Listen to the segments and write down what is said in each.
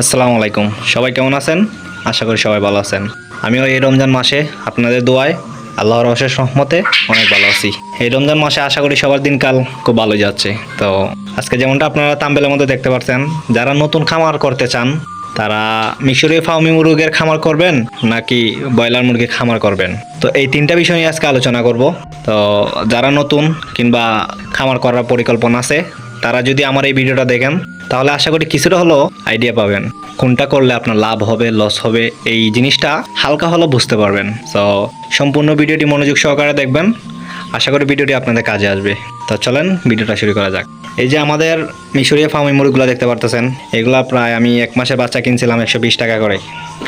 আসসালামু আলাইকুম। সবাই কেমন আছেন? আশা করি সবাই ভালো আছেন। আমিও এই রমজান মাসে আপনাদের দোয়ায় আল্লাহর অশেষ রহমতে অনেক ভালো আছি। এই রমজান মাসে আশা করি সবার দিনকাল খুব ভালো যাচ্ছে। তো আজকে যেমনটা আপনারা তাম্বেলের মধ্যে দেখতে পাচ্ছেন যারা নতুন খামার করতে চান, তারা মিশরীয় ফার্মি মুরগের খামার করবেন নাকি ব্রয়লার মুরগির খামার করবেন? তো এই তিনটা বিষয় নিয়ে আজকে আলোচনা করব। তো যারা নতুন কিংবা খামার করার পরিকল্পনা আছে তারা যদি আমার এই ভিডিওটা দেখেন, তাহলে আশা করি কিছুটা হলো আইডিয়া পাবেন। কোনটা করলে আপনার লাভ হবে লস হবে, এই জিনিসটা হালকা হলো বুঝতে পারবেন। তো সম্পূর্ণ ভিডিওটি মনোযোগ সহকারে দেখবেন। আশা করি ভিডিওটি আপনাদের কাজে আসবে। তো চলেন, ভিডিওটা শুরু করা যাক। এই যে আমাদের মিশরীয় ফার্মি মুরগিগুলো দেখতে পারতেছেন, এগুলা প্রায় আমি এক মাসের বাচ্চা কিনছিলাম একশো বিশ টাকা করে।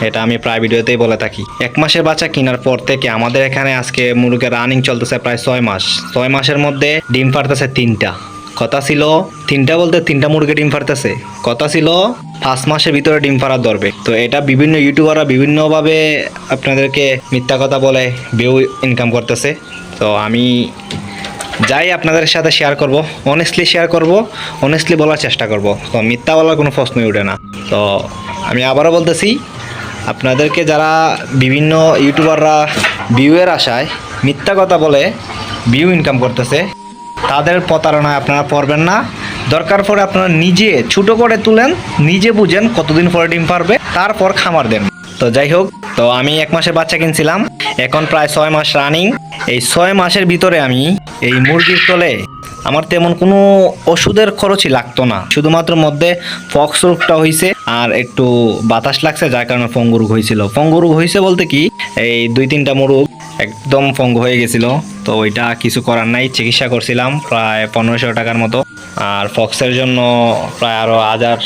এটা আমি প্রায় ভিডিওতেই বলে থাকি। এক মাসের বাচ্চা কেনার পর থেকে আমাদের এখানে আজকে মুরগের রানিং চলতেছে প্রায় ছয় মাস। ছয় মাসের মধ্যে ডিম পারতেছে তিনটা। কথা ছিল, তিনটা বলতে তিনটা মুরগি ডিম ফারতেছে কথা ছিল, পাঁচ মাসের ভিতরে ডিম ফারার ধরবে। তো এটা বিভিন্ন ইউটিউবাররা বিভিন্নভাবে আপনাদেরকে মিথ্যা কথা বলে ভিউ ইনকাম করতেছে। তো আমি যাই আপনাদের সাথে শেয়ার করব অনেস্টলি শেয়ার করব অনেস্টলি বলার চেষ্টা করব। তো মিথ্যা বলার কোনো প্রশ্নই ওঠে না। তো আমি আবারও বলতেছি, আপনাদেরকে যারা বিভিন্ন ইউটিউবাররা ভিউয়ের আশায় মিথ্যা কথা বলে ভিউ ইনকাম করতেছে তাদের প্রতারণায় আপনারা পড়বেন না। দরকার পড়ে আপনারা নিজে ছোটো করে তুলেন, নিজে বুঝেন কতদিন পরে ডিম পারবে, তারপর খামার দেন। তো যাই হোক, তো আমি এক মাসের বাচ্চা কিনছিলাম। এখন প্রায় ছয় মাস রানিং। এই ছয় মাসের ভিতরে আমি এই মুরগির তলে আমার তেমন কোনো ওষুধের খরচই লাগতো না। শুধুমাত্র মধ্যে ফক্স রোগটা হয়েছে আর একটু বাতাস লাগছে, যার কারণে পঙ্গু রোগ হয়েছিল পঙ্গু রোগ হয়েছে বলতে কি, এই দুই তিনটা মুরগ একদম পঙ্গু হয়ে গেছিল। তো ওইটা কিছু করার নাই, চিকিৎসা করছিলাম প্রায় পনেরোশো টাকার মতো। আর ফক্সের জন্য প্রায় আরও হাজার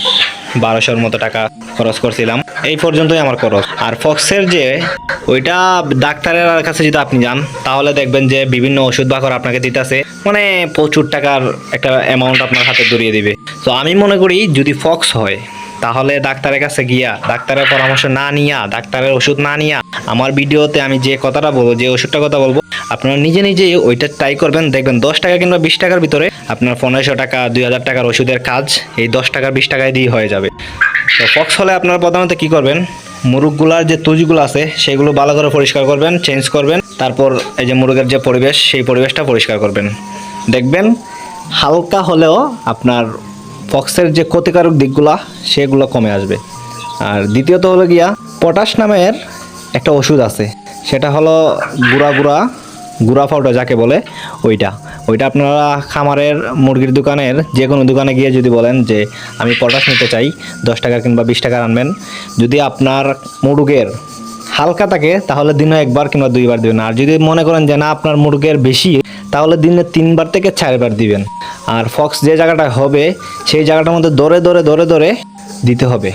বারোশোর মতো টাকা খরচ করছিলাম। এই পর্যন্তই আমার খরচ। আর ফক্সের যে, ওইটা ডাক্তারের কাছে যদি আপনি যান, তাহলে দেখবেন যে বিভিন্ন ওষুধ বাকর আপনাকে দিতেছে। মানে প্রচুর টাকার একটা অ্যামাউন্ট আপনার হাতে ধরিয়ে দিবে। তো আমি মনে করি যদি ফক্স হয় তাহলে ডাক্তারের কাছে গিয়া, ডাক্তারের পরামর্শ না নিয়া, ডাক্তারের ওষুধ না নিয়া, আমার ভিডিওতে আমি যে কথাটা বলব, যে ওষুধটার কথা বলব, আপনারা নিজে নিজেই ওইটা ট্রাই করবেন। দেখবেন দশ টাকা কিংবা বিশ টাকার ভিতরে আপনার পনেরোশো টাকা, দুই হাজার টাকার ওষুধের কাজ এই দশ টাকা বিশ টাকায় দিয়ে হয়ে যাবে। তো ফক্স হলে আপনারা প্রধানত কী করবেন? মুরগগুলার যে তুজিগুলো আছে, সেগুলো ভালো করে পরিষ্কার করবেন চেঞ্জ করবেন, তারপর এই যে মুরগের যে পরিবেশ, সেই পরিবেশটা পরিষ্কার করবেন। দেখবেন হালকা হলেও আপনার ফক্সের যে ক্ষতিকারক দিকগুলা, সেগুলো কমে আসবে। আর দ্বিতীয়ত হলো গিয়া, পটাশ নামের একটা ওষুধ আছে। সেটা হলো গুঁড়া গুঁড়া গুঁড়া পাউডার যাকে বলে, ওইটা। ওইটা আপনারা খামারের, মুরগির দোকানের যে কোনো দোকানে গিয়ে যদি বলেন যে, আমি পটাশ নিতে চাই, দশ টাকা কিংবা বিশ টাকা আনবেন। যদি আপনার মুরগের হালকা থাকে, তাহলে দিনে একবার কিংবা দুইবার দিবেন। আর যদি মনে করেন যে, না, আপনার মুরগের বেশি তাহলে দিনে তিনবার থেকে চারবার দিবেন। আর ফক্স যে জায়গাটা হবে, সেই জায়গাটার মধ্যে দরে দরে দরে দরে দিতে হবে।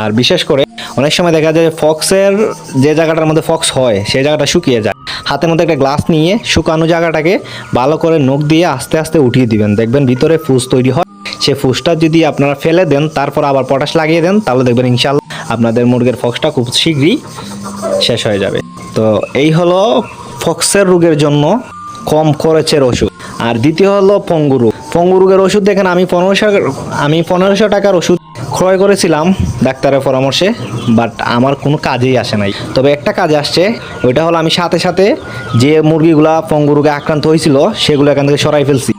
আর বিশেষ করে অনেক সময় দেখা যায় ফক্সের যে জায়গাটার মধ্যে ফক্স হয়, সেই জায়গাটা শুকিয়ে যায়। হাতের মধ্যে একটা গ্লাস নিয়ে শুকানো জায়গাটাকে ভালো করে নখ দিয়ে আস্তে আস্তে উঠিয়ে দিবেন। দেখবেন ভিতরে ফুস তৈরি হয়। সে ফুসটা যদি আপনারা ফেলে দেন, তারপর আবার পটাশ লাগিয়ে দেন, তাহলে দেখবেন ইনশাল্লাহ আপনাদের মুরগের ফক্সটা খুব শীঘ্রই শেষ হয়ে যাবে। তো এই হলো ফক্সের রোগের জন্য কম খরচের ওষুধ। আর দ্বিতীয় হলো পঙ্গু রোগ। পঙ্গু রোগের ওষুধ দেখেন, আমি পনেরোশো আমি পনেরোশো টাকার ওষুধ ক্রয় করেছিলাম ডাক্তারের পরামর্শে বাট আমার কোনো কাজেই আসে নাই। তবে একটা কাজ আসছে, ওইটা হলো আমি সাথে সাথে যে মুরগিগুলা পঙ্গু রোগে আক্রান্ত হয়েছিল, সেগুলো এখান থেকে সরাই ফেলছি।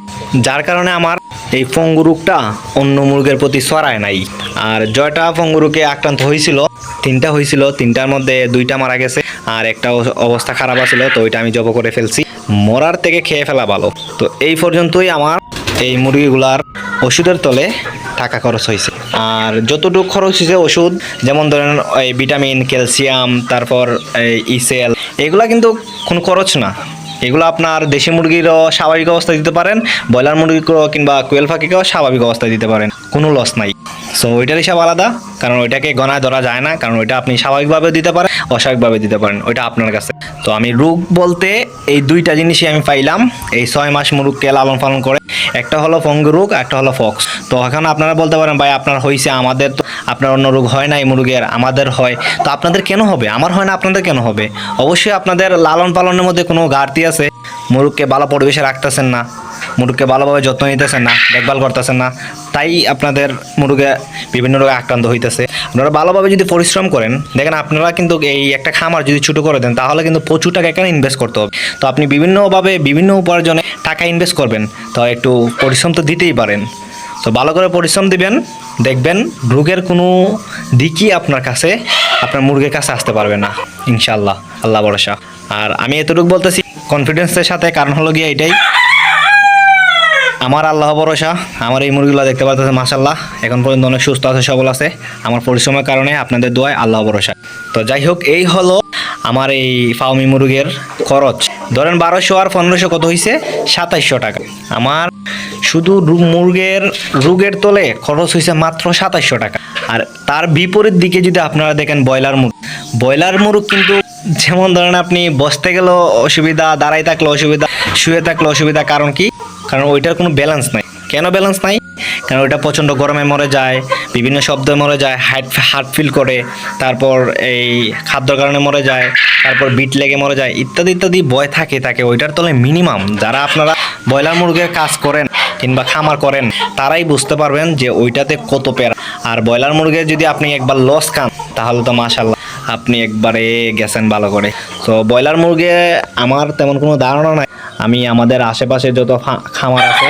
যার কারণে আমার এই পঙ্গু রোগটা অন্য মুরগের প্রতি সরায় নাই। আর জয়টা পঙ্গু রোগে আক্রান্ত হয়েছিল, তিনটা হয়েছিল, তিনটার মধ্যে দুইটা মারা গেছে, আর একটা অবস্থা খারাপ আছিল, তো ওইটা আমি জব করে ফেলছি। মরার থেকে খেয়ে ফেলা ভালো। তো এই পর্যন্তই আমার এই মুরগিগুলার ওষুধের তলে টাকা খরচ হয়েছে। আর যতটুকু খরচ হয়েছে ওষুধ, যেমন ধরেন এই ভিটামিন, ক্যালসিয়াম, তারপর এই ইসেল এগুলা কিন্তু কোনো খরচ না। এগুলো আপনার দেশি মুরগিরও স্বাভাবিক অবস্থায় দিতে পারেন, ব্রয়লার মুরগিকেও কিংবা কোয়েল পাখিকেও স্বাভাবিক অবস্থায় দিতে পারেন। কোনো লস নাই। সো ওইটার হিসাব আলাদা, কারণ ওইটাকে গণায় ধরা যায় না, কারণ ওইটা আপনি স্বাভাবিকভাবে দিতে পারেন অস্বাভাবিকভাবে দিতে পারেন, ওইটা আপনার কাছে। তো আমি রোগ বলতে এই দুইটা জিনিসই আমি পাইলাম, এই ছয় মাস মুরগকে লালন পালন করে। একটা হলো পঙ্গু রোগ, একটা হলো ফক্স। তো এখন আপনারা বলতে পারেন, ভাই, আপনার হয়েছে আমাদের তো, আপনার অন্য রোগ হয় না এই মুরগের আমাদের হয়। তো আপনাদের কেন হবে? আমার হয় না, আপনাদের কেন হবে? অবশ্যই আপনাদের লালন পালনের মধ্যে কোনো ঘাটতি আছে। মুরগকে ভালো পরিবেশে রাখতেছেন না। মুরগকে ভালোভাবে যত্ন নিতেছেন না, দেখভাল করতেছেন না, তাই আপনাদের মুরগে বিভিন্ন রোগে আক্রান্ত হইতেছে। আপনারা ভালোভাবে যদি পরিশ্রম করেন, দেখেন আপনারা কিন্তু এই একটা খামার যদি ছোটো করে দেন, তাহলে কিন্তু প্রচুর টাকা এখানে ইনভেস্ট করতে হবে। তো আপনি বিভিন্নভাবে, বিভিন্ন উপার্জনে টাকা ইনভেস্ট করবেন, তো একটু পরিশ্রম তো দিতেই পারেন। তো ভালো করে পরিশ্রম দিবেন, দেখবেন রোগের কোনো দিকই আপনার কাছে, আপনার মুরগের কাছে আসতে পারবে না ইনশাল্লাহ আল্লাহ ভরসা। আর আমি এতটুকু বলতেছি কনফিডেন্সের সাথে কারণ হলো গিয়ে এটাই আমার আল্লাহ ভরসা, আমার এই মুরগিগুলো দেখতে পাচ্ছেন মাসাল্লাহ এখন পর্যন্ত অনেক সুস্থ আছে, সবল আছে। আমার পরিশ্রমের কারণে আপনাদের দোয়ায় আল্লাহ ভরসা। তো যাই হোক, এই হলো আমার এই ফাউমি মুরগের খরচ। ধরেন বারোশো আর পনেরোশো কত হয়েছে সাতাইশশো টাকা। আমার শুধু মুরগের রোগের তোলে খরচ হয়েছে মাত্র সাতাইশশো টাকা। আর তার বিপরীত দিকে যদি আপনারা দেখেন ব্রয়লার মুরগ ব্রয়লার মুরগ কিন্তু যেমন ধরেন আপনি বসতে গেলেও অসুবিধা দাঁড়াই থাকলে অসুবিধা, শুয়ে থাকলে অসুবিধা, কারণ কি? কারণ ওইটার কোনো ব্যালেন্স নাই। কেন ব্যালেন্স নাই? কারণ ওইটা প্রচণ্ড গরমে মরে যায়, বিভিন্ন শব্দে মরে যায় হার্ট হার্ট ফিল করে, তারপর এই খাদ্যর কারণে মরে যায়, তারপর বিট লেগে মরে যায়, ইত্যাদি ইত্যাদি ভয় থাকে থাকে ওইটার তলে মিনিমাম যারা আপনারা ব্রয়লার মুরগের কাজ করেন কিংবা খামার করেন, তারাই বুঝতে পারবেন যে ওইটাতে কত প্যারা। আর ব্রয়লার মুরগের যদি আপনি একবার লস খান, তাহলে তো মাশাল্লাহ আপনি একবারে গেছেন ভালো করে। তো ব্রয়লার মুরগে, আমার তেমন কোনো ধারণা নাই। আমি আমাদের আশেপাশে যত খামার আছে,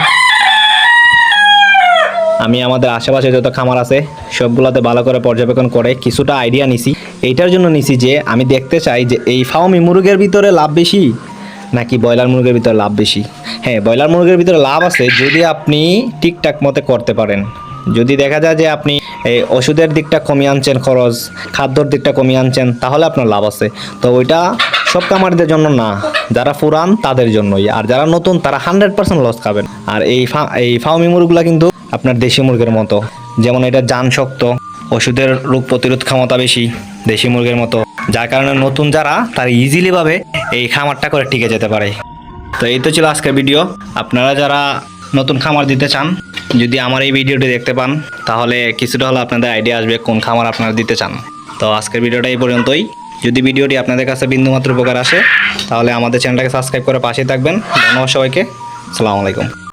আমি আমাদের আশেপাশে যত খামার আছে, সবগুলোতে ভালো করে পর্যবেক্ষণ করে কিছুটা আইডিয়া নিছি। এইটার জন্য নিছি যে, আমি দেখতে চাই যে, এই ফার্মি মুরগের ভিতরে লাভ বেশি, নাকি ব্রয়লার মুরগের ভিতরে লাভ বেশি? হ্যাঁ ব্রয়লার মুরগের ভিতরে লাভ আছে যদি আপনি ঠিকঠাক মতে করতে পারেন। যদি দেখা যায় যে আপনি এই ওষুধের দিকটা কমিয়ে আনছেন, খরচ, খাদ্যর দিকটা কমিয়ে আনছেন, তাহলে আপনার লাভ আছে। তো ওইটা সব কামারিদের জন্য না, যারা পুরান তাদের জন্যই। আর যারা নতুন, তারা হান্ড্রেড পার্সেন্ট লস খাবেন। আর এই এই ফার্মি মুরগুলা কিন্তু আপনার দেশি মুরগির মতো। যেমন এটা যান শক্ত, ওষুধের রোগ প্রতিরোধ ক্ষমতা বেশি দেশি মুরগির মতো। যার কারণে নতুন যারা, তারা ইজিলি ভাবে এই খামারটা করে টিকে যেতে পারে। তো এই তো ছিল আজকের ভিডিও আপনারা যারা নতুন খামার দিতে চান, যদি আমার এই ভিডিওটি দেখতে পান, তাহলে কিছুটা হলে আপনাদের আইডিয়া আসবে কোন খামার আপনারা দিতে চান। তো আজকের ভিডিওটা এই পর্যন্তই। যদি ভিডিওটি আপনাদের কাছে বিন্দুমাত্র উপকার আসে, তাহলে আমাদের চ্যানেলটাকে সাবস্ক্রাইব করে পাশে থাকবেন। ধন্যবাদ সবাইকে। আসসালামু আলাইকুম।